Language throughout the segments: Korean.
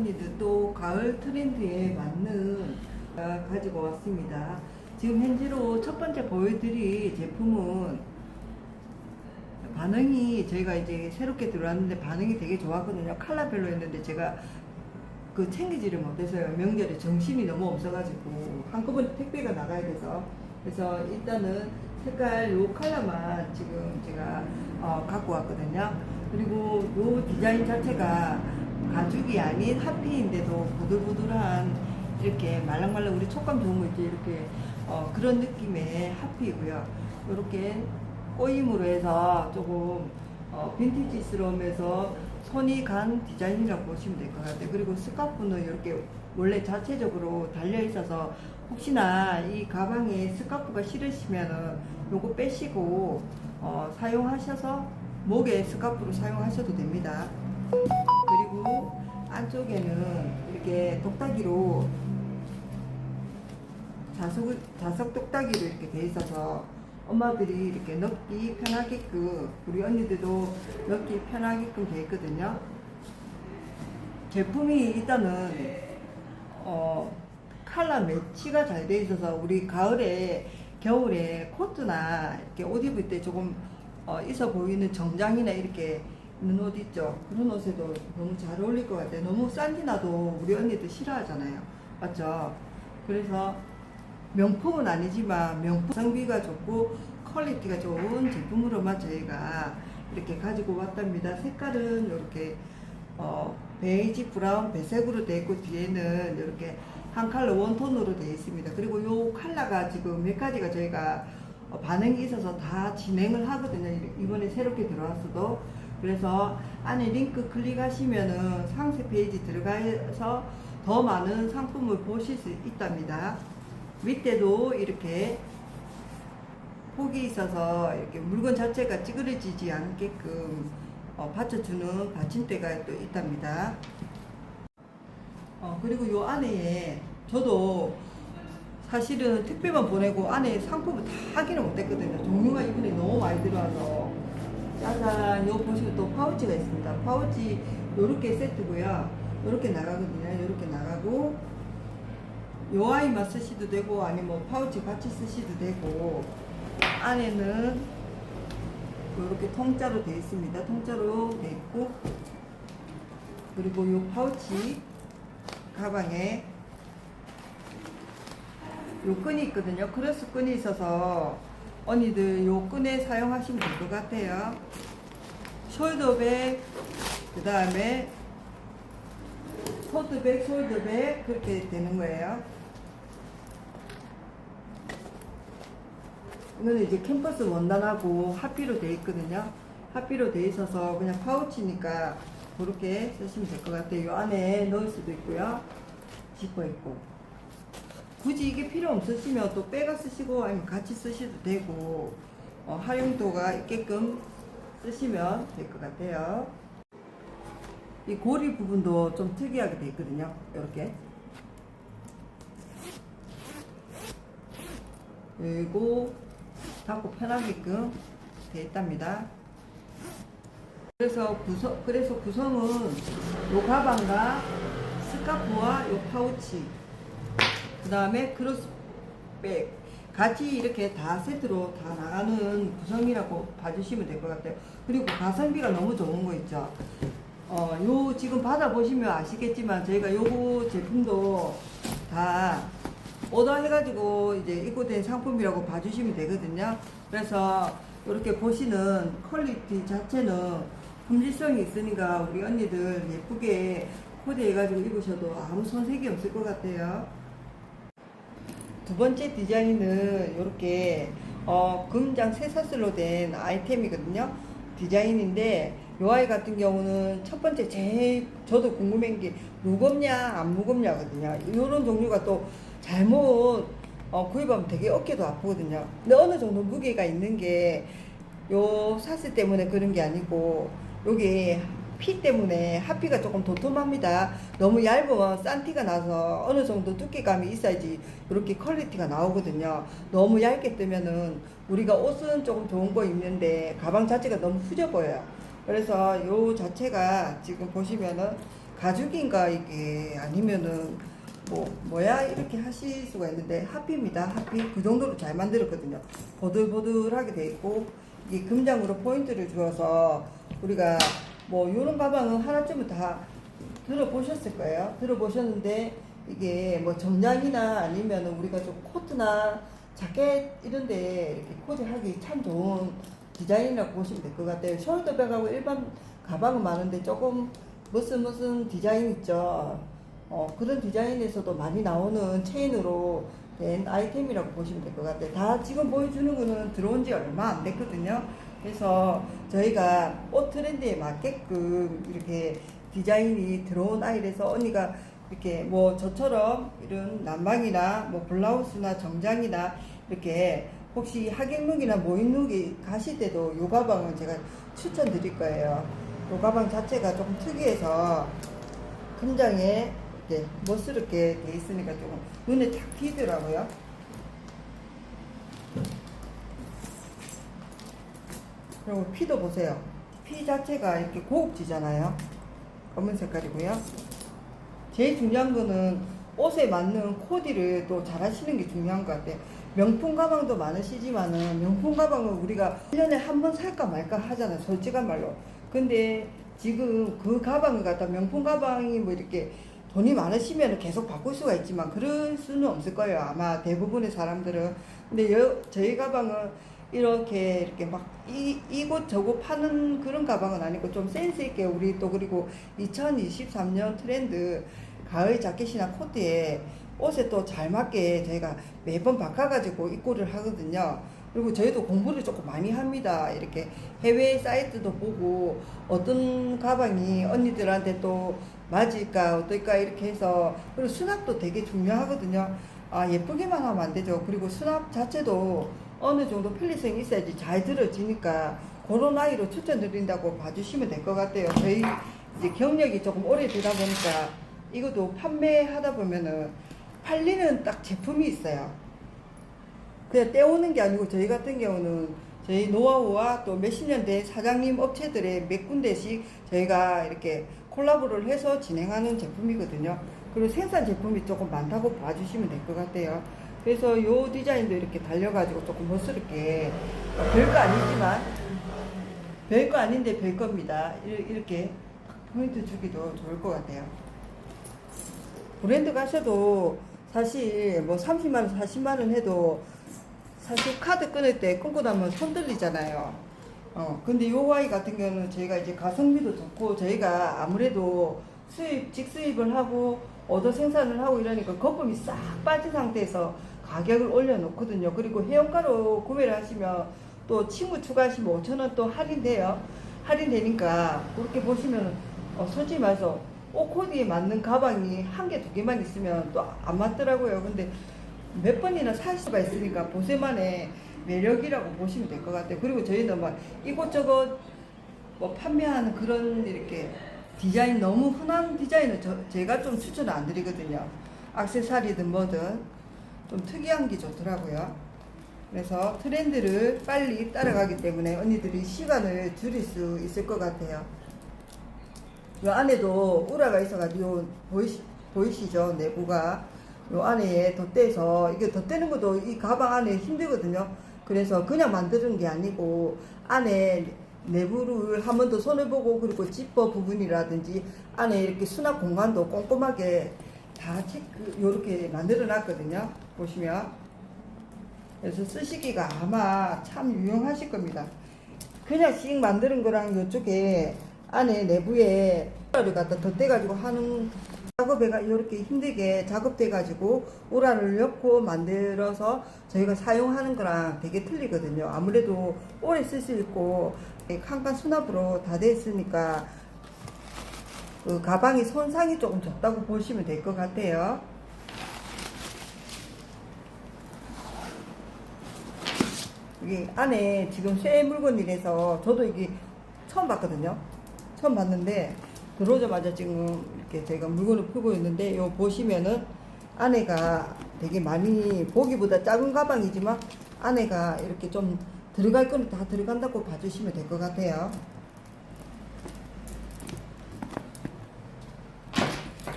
언니들 또 가을 트렌드에 맞는 아, 가지고 왔습니다. 지금 현재로 첫 번째 보여드릴 제품은 반응이 저희가 이제 새롭게 들어왔는데 반응이 되게 좋았거든요. 컬러별로 했는데 제가 그 챙기지를 못해서요. 명절에 정신이 너무 없어가지고 한꺼번에 택배가 나가야 돼서 그래서 일단은 색깔 요 컬러만 지금 제가 어, 갖고 왔거든요. 그리고 요 디자인 자체가 가죽이 아닌 하피인데도 부들부들한 이렇게 말랑말랑 우리 촉감 좋은 거 있죠 이렇게 어, 그런 느낌의 하피이고요. 이렇게 꼬임으로 해서 조금 어, 빈티지스러우면서 손이 간 디자인이라고 보시면 될 것 같아요. 그리고 스카프는 이렇게 원래 자체적으로 달려 있어서 혹시나 이 가방에 스카프가 싫으시면은 요거 빼시고 어, 사용하셔서 목에 스카프로 사용하셔도 됩니다. 그리고 안쪽에는 이렇게 똑딱이로 자석, 자석 똑딱이로 이렇게 돼 있어서 엄마들이 이렇게 넣기 편하게끔 우리 언니들도 넣기 편하게끔 돼 있거든요. 제품이 일단은 어 컬러 매치가 잘 돼 있어서 우리 가을에 겨울에 코트나 이렇게 옷 입을 때 조금 어, 있어 보이는 정장이나 이렇게 있 는옷 있죠. 그런 옷에도 너무 잘 어울릴 것 같아요. 너무 싼티 나도 우리 언니들 싫어하잖아요. 맞죠? 그래서 명품은 아니지만 명품 성비가 좋고 퀄리티가 좋은 제품으로만 저희가 이렇게 가지고 왔답니다. 색깔은 이렇게 어, 베이지 브라운 배색으로 되어 있고 뒤에는 이렇게 한 컬러 원톤으로 되어 있습니다. 그리고 요 컬러가 지금 몇 가지가 저희가 어, 반응이 있어서 다 진행을 하거든요. 이번에 새롭게 들어왔어도. 그래서 안에 링크 클릭하시면은 상세 페이지 들어가서 더 많은 상품을 보실 수 있답니다. 밑에도 이렇게 폭이 있어서 이렇게 물건 자체가 찌그러지지 않게끔 어, 받쳐주는 받침대가 또 있답니다. 어, 그리고 요 안에 저도 사실은 택배만 보내고 안에 상품을 다 확인을 못했거든요. 종류가 이번에 너무 많이 들어와서 짜잔 요 보시면 또 파우치가 있습니다. 파우치 요렇게 세트고요. 요렇게 나가거든요. 요렇게 나가고 요 아이만 쓰시도 되고 아니면 뭐 파우치 같이 쓰시도 되고 안에는 이렇게 통짜로 되어 있습니다. 통짜로 되어 있고 그리고 요 파우치 가방에 요 끈이 있거든요. 크로스 끈이 있어서 언니들 요 끈에 사용하시면 될 것 같아요. 숄더백 그 다음에 토트백, 숄더백 그렇게 되는 거예요. 이거는 이제 캠퍼스 원단하고 하피로 되어 있거든요. 하피로 되어 있어서 그냥 파우치니까 그렇게 쓰시면 될 것 같아요. 이 안에 넣을 수도 있고요. 지퍼 있고. 굳이 이게 필요 없으시면 또 빼가 쓰시고 아니면 같이 쓰셔도 되고 어, 활용도가 있게끔 쓰시면 될 것 같아요. 이 고리 부분도 좀 특이하게 되어 있거든요. 이렇게. 그리고 닫고 편하게끔 되어 있답니다. 그래서 구성, 그래서 구성은 요 가방과 스카프와 요 파우치, 그 다음에 크로스백, 같이 이렇게 다 세트로 다 나가는 구성이라고 봐주시면 될 것 같아요. 그리고 가성비가 너무 좋은 거 있죠. 어, 요 지금 받아보시면 아시겠지만 저희가 요거 제품도 다 오더 해가지고 이제 입고된 상품이라고 봐주시면 되거든요. 그래서 이렇게 보시는 퀄리티 자체는 품질성이 있으니까 우리 언니들 예쁘게 코디해가지고 입으셔도 아무 손색이 없을 것 같아요. 두 번째 디자인은 이렇게 어, 금장 쇠사슬로 된 아이템이거든요. 디자인인데 이 아이 같은 경우는 첫 번째 제일 저도 궁금한 게 무겁냐 안 무겁냐거든요. 이런 종류가 또 잘못 어, 구입하면 되게 어깨도 아프거든요. 근데 어느 정도 무게가 있는 게 요 사슬 때문에 그런 게 아니고 여기 피 때문에 하피가 조금 도톰합니다. 너무 얇으면 싼 티가 나서 어느 정도 두께감이 있어야지 이렇게 퀄리티가 나오거든요. 너무 얇게 뜨면은 우리가 옷은 조금 좋은 거 입는데 가방 자체가 너무 후져 보여요. 그래서 요 자체가 지금 보시면은 가죽인가 이게 아니면은 뭐 뭐야 이렇게 하실 수가 있는데 하피입니다. 하피 그 정도로 잘 만들었거든요. 보들보들하게 돼 있고 이 금장으로 포인트를 주어서 우리가 뭐 이런 가방은 하나쯤은 다 들어보셨을 거예요. 들어보셨는데 이게 뭐 정장이나 아니면 우리가 좀 코트나 자켓 이런데 이렇게 코디하기 참 좋은 디자인이라고 보시면 될 것 같아요. 숄더백하고 일반 가방은 많은데 조금 무슨 무슨 디자인 있죠. 어, 그런 디자인에서도 많이 나오는 체인으로 된 아이템이라고 보시면 될 것 같아요. 다 지금 보여주는 거는 들어온 지 얼마 안 됐거든요. 그래서 저희가 옷 트렌드에 맞게끔 이렇게 디자인이 들어온 아이라서 언니가 이렇게 뭐 저처럼 이런 난방이나 뭐 블라우스나 정장이나 이렇게 혹시 하객룩이나 모임룩이 가실 때도 요 가방은 제가 추천드릴 거예요. 요 가방 자체가 조금 특이해서 금장에 이렇게 멋스럽게 돼 있으니까 조금 눈에 탁 띄더라고요. 그리고 피도 보세요. 피 자체가 이렇게 고급지잖아요. 검은 색깔이고요. 제일 중요한 거는 옷에 맞는 코디를 또 잘 하시는 게 중요한 것 같아요. 명품 가방도 많으시지만은 명품 가방은 우리가 1년에 한 번 살까 말까 하잖아요. 솔직한 말로. 근데 지금 그 가방을 갖다 명품 가방이 뭐 이렇게 돈이 많으시면 계속 바꿀 수가 있지만 그럴 수는 없을 거예요. 아마 대부분의 사람들은. 근데 여, 저희 가방은 이렇게 이렇게 막 이, 이곳 저곳 파는 그런 가방은 아니고 좀 센스 있게 우리 또 그리고 2023년 트렌드 가을 자켓이나 코트에 옷에 또 잘 맞게 저희가 매번 바꿔가지고 입고를 하거든요. 그리고 저희도 공부를 조금 많이 합니다. 이렇게 해외 사이트도 보고 어떤 가방이 언니들한테 또 맞을까 어떨까 이렇게 해서 그리고 수납도 되게 중요하거든요. 아 예쁘게만 하면 안 되죠. 그리고 수납 자체도 어느 정도 편리성이 있어야지 잘 들어지니까 그런 아이로 추천드린다고 봐주시면 될 것 같아요. 저희 이제 경력이 조금 오래되다 보니까 이것도 판매하다 보면은 팔리는 딱 제품이 있어요. 그냥 떼오는 게 아니고 저희 같은 경우는 저희 노하우와 또 몇십 년 된 사장님 업체들의 몇 군데씩 저희가 이렇게 콜라보를 해서 진행하는 제품이거든요. 그리고 생산 제품이 조금 많다고 봐주시면 될 것 같아요. 그래서 이 디자인도 이렇게 달려가지고 조금 멋스럽게 어, 별거 아니지만 별거 아닌데 별겁니다. 이- 이렇게 포인트 주기도 좋을 것 같아요. 브랜드 가셔도 사실 뭐 30만원, 40만원 해도 사실 카드 끊을 때 끊고 나면 손 들리잖아요. 어, 근데 요 아이 같은 경우는 저희가 이제 가성비도 좋고 저희가 아무래도 수입, 직수입을 하고 얻어 생산을 하고 이러니까 거품이 싹 빠진 상태에서 가격을 올려놓거든요. 그리고 회원가로 구매를 하시면 또 친구 추가하시면 5천원 또 할인돼요. 할인되니까 그렇게 보시면 어, 솔직히 말해서 옷 코디에 맞는 가방이 한 개, 두 개만 있으면 또 안 맞더라고요. 근데 몇 번이나 살 수가 있으니까 보세만의 매력이라고 보시면 될 것 같아요. 그리고 저희는 막 이곳저곳 뭐 판매하는 그런 이렇게 디자인 너무 흔한 디자인은 저, 제가 좀 추천을 안 드리거든요. 악세사리든 뭐든 좀 특이한 게 좋더라고요. 그래서 트렌드를 빨리 따라가기 때문에 언니들이 시간을 줄일 수 있을 것 같아요. 요 안에도 우라가 있어가지고 보이시, 보이시죠? 내부가. 요 안에 덧대서, 이게 덧대는 것도 이 가방 안에 힘들거든요. 그래서 그냥 만드는 게 아니고, 안에 내부를 한 번 더 손해보고, 그리고 지퍼 부분이라든지, 안에 이렇게 수납 공간도 꼼꼼하게 다 체크, 요렇게 만들어 놨거든요. 보시면. 그래서 쓰시기가 아마 참 유용하실 겁니다. 그냥 씩 만드는 거랑 이쪽에 안에 내부에 우라를 갖다 덧대가지고 하는 작업에가 이렇게 힘들게 작업돼가지고 우라를 넣고 만들어서 저희가 사용하는 거랑 되게 틀리거든요. 아무래도 오래 쓸 수 있고 칸칸 수납으로 다돼 있으니까 그 가방이 손상이 조금 적다고 보시면 될 것 같아요. 이게 안에 지금 새 물건이라서 저도 이게 처음 봤거든요. 처음 봤는데 들어오자마자 지금 이렇게 제가 물건을 풀고 있는데 요 보시면은 안에가 되게 많이 보기보다 작은 가방이지만 안에가 이렇게 좀 들어갈 건다 들어간다고 봐주시면 될 것 같아요.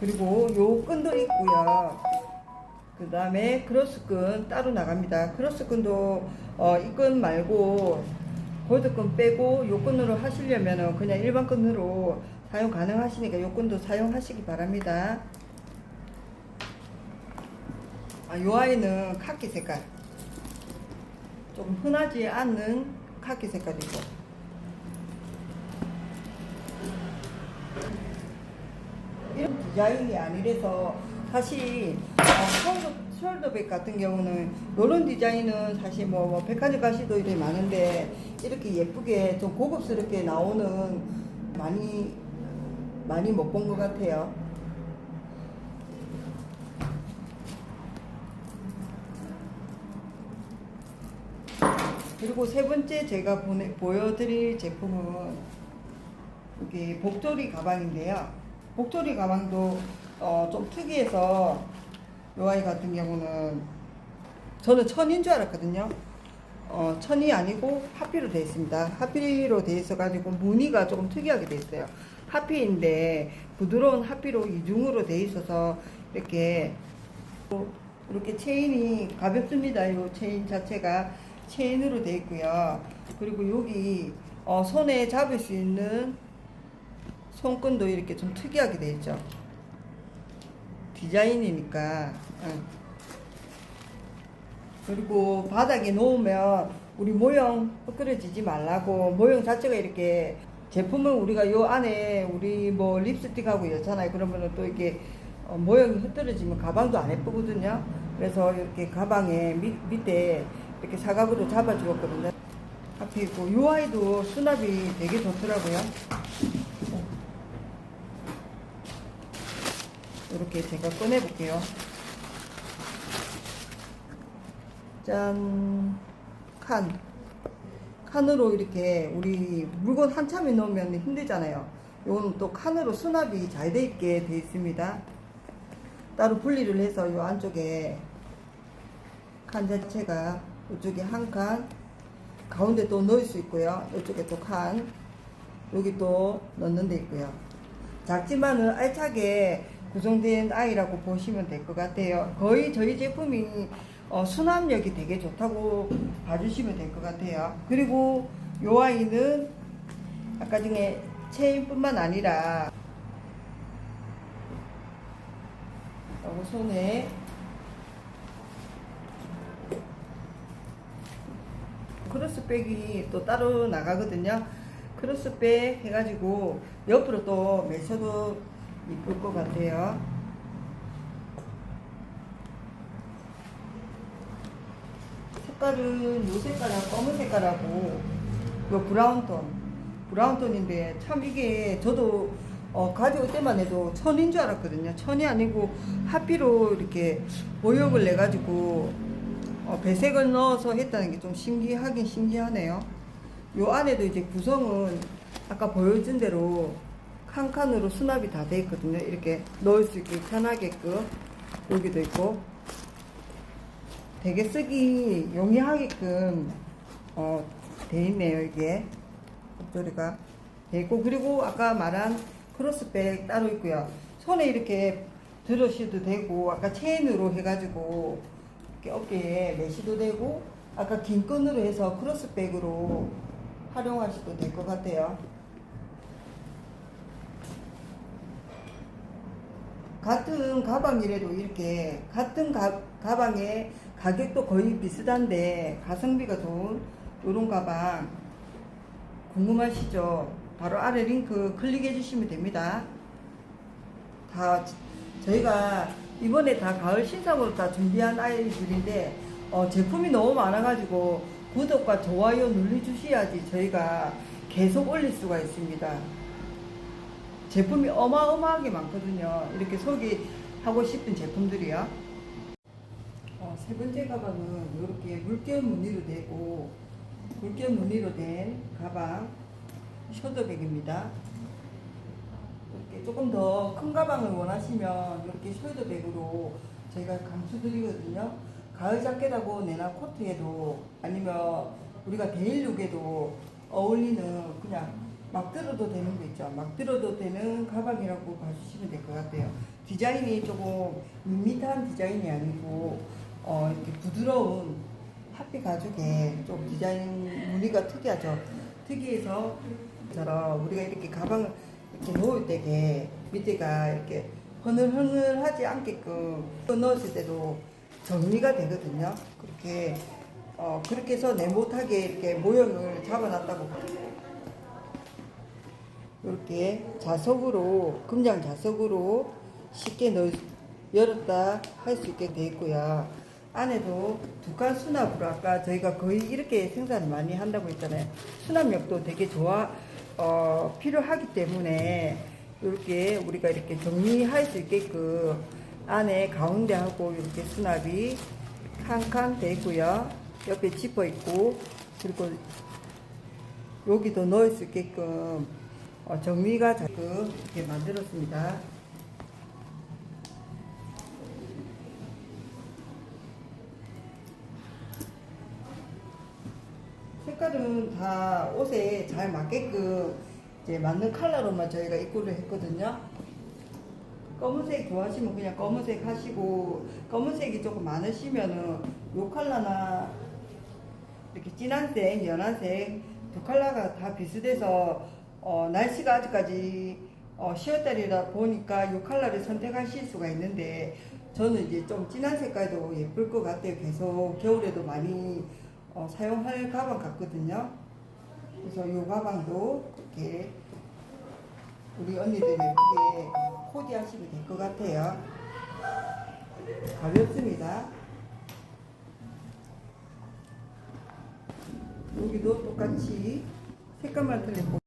그리고 요 끈도 있고요. 그 다음에 크로스끈 따로 나갑니다. 크로스끈도 어, 이 끈 말고 골드끈 빼고 요 끈으로 하시려면 그냥 일반 끈으로 사용 가능하시니까 요 끈도 사용하시기 바랍니다. 아, 요 아이는 카키 색깔. 좀 흔하지 않는 카키 색깔이고. 이런 디자인이 아니라서 사실 어, 숄더, 숄더백 같은 경우는 이런 디자인은 사실 뭐, 뭐 백화점 가시도 이렇게 많은데 이렇게 예쁘게 좀 고급스럽게 나오는 많이 많이 못 본 것 같아요. 그리고 세 번째 제가 보내, 보여드릴 제품은 이게 복조리 가방인데요. 복조리 가방도 어, 좀 특이해서 요 아이 같은 경우는 저는 천인 줄 알았거든요. 어, 천이 아니고 하피로 되어 있습니다. 하피로 되어 있어 가지고 무늬가 조금 특이하게 되어 있어요. 하피인데 부드러운 하피로 이중으로 되어 있어서 이렇게 이렇게 체인이 가볍습니다. 이 체인 자체가 체인으로 되어 있고요. 그리고 여기 어, 손에 잡을 수 있는 손끈도 이렇게 좀 특이하게 되어 있죠. 디자인이니까. 응. 그리고 바닥에 놓으면 우리 모형 헛그러지지 말라고 모형 자체가 이렇게 제품을 우리가 요 안에 우리 뭐 립스틱하고 이렇잖아요. 그러면은 또 이게 어, 모형이 흩어지면 가방도 안 예쁘거든요. 그래서 이렇게 가방에 밑, 밑에 이렇게 사각으로 잡아 주었거든요. 앞에 있고 요 아이도 수납이 되게 좋더라고요. 이렇게 제가 꺼내 볼게요. 짠, 칸. 칸으로 이렇게 우리 물건 한참에 넣으면 힘들잖아요. 요거는 또 칸으로 수납이 잘 돼 있게 돼 있습니다. 따로 분리를 해서 요 안쪽에 칸 자체가 이쪽에 한 칸, 가운데 또 넣을 수 있고요. 이쪽에 또 칸, 여기 또 넣는 데 있고요. 작지만은 알차게 구성된 아이라고 보시면 될 것 같아요. 거의 저희 제품이 어, 수납력이 되게 좋다고 봐주시면 될 것 같아요. 그리고 요 아이는 아까 중에 체인뿐만 아니라 요거 손에 크로스백이 또 따로 나가거든요. 크로스백 해가지고 옆으로 또 매셔도 이쁠 것 같아요. 색깔은 요 색깔하고 검은 색깔하고 요 브라운톤 브라운톤인데 참 이게 저도 어, 가져올 때만 해도 천인 줄 알았거든요. 천이 아니고 하피로 이렇게 모형을 내 가지고 어, 배색을 넣어서 했다는 게 좀 신기하긴 신기하네요. 요 안에도 이제 구성은 아까 보여준 대로 칸칸으로 수납이 다 돼 있거든요. 이렇게 넣을 수 있게 편하게끔 여기도 있고 되게 쓰기 용이하게끔 어, 돼 있네요. 이게 목소리가 돼 있고 그리고 아까 말한 크로스백 따로 있고요. 손에 이렇게 들으셔도 되고 아까 체인으로 해가지고 어깨에 매시도 되고 아까 긴 끈으로 해서 크로스백으로 활용하셔도 될 것 같아요. 같은 가방이라도 이렇게 같은 가, 가방에 가격도 거의 비슷한데 가성비가 좋은 이런 가방 궁금하시죠? 바로 아래 링크 클릭해 주시면 됩니다. 다 저희가 이번에 다 가을 신상으로 다 준비한 아이들인데 어, 제품이 너무 많아가지고 구독과 좋아요 눌러주셔야지 저희가 계속 올릴 수가 있습니다. 제품이 어마어마하게 많거든요. 이렇게 소개하고 싶은 제품들이요. 어, 세 번째 가방은 이렇게 물결 무늬로 되고 물결 무늬로 된 가방 숄더백입니다. 조금 더 큰 가방을 원하시면 이렇게 숄더백으로 저희가 감수드리거든요. 가을 자켓하고 내나 코트에도 아니면 우리가 데일룩에도 어울리는 그냥 막 들어도 되는 거 있죠. 막 들어도 되는 가방이라고 봐주시면 될 것 같아요. 디자인이 조금 밋밋한 디자인이 아니고 어, 이렇게 부드러운 하피 가죽에 좀 디자인 무늬가 특이하죠. 특이해서 저런 우리가 이렇게 가방을 이렇게 놓을 때게 밑에가 이렇게 흐늘흐늘하지 않게끔 넣었을 때도 정리가 되거든요. 그렇게 어, 그렇게 해서 네모하게 이렇게 모형을 잡아놨다고 이렇게 자석으로 금장 자석으로 쉽게 넣 열었다 할 수 있게 되어 있고요. 안에도 두칸 수납으로 아까 저희가 거의 이렇게 생산을 많이 한다고 했잖아요. 수납력도 되게 좋아 어, 필요하기 때문에 이렇게 우리가 이렇게 정리할 수 있게끔 안에 가운데하고 이렇게 수납이 칸칸 되어 있고요. 옆에 지퍼 있고 그리고 여기도 넣을 수 있게끔 어, 정리가 자꾸 이렇게 만들었습니다. 다 옷에 잘 맞게끔 이제 맞는 컬러로만 저희가 입고를 했거든요. 검은색 좋아하시면 그냥 검은색 하시고 검은색이 조금 많으시면은 요 컬러나 이렇게 진한색, 연한색 두 컬러가 다 비슷해서 어, 날씨가 아직까지 어, 10월달이다 보니까 이 컬러를 선택하실 수가 있는데 저는 이제 좀 진한 색깔도 예쁠 것 같아요. 계속 겨울에도 많이 어, 사용할 가방 같거든요. 그래서 이 가방도 이렇게 우리 언니들이 예쁘게 코디하시면 될 것 같아요. 가볍습니다. 여기도 똑같이 색깔만 틀리고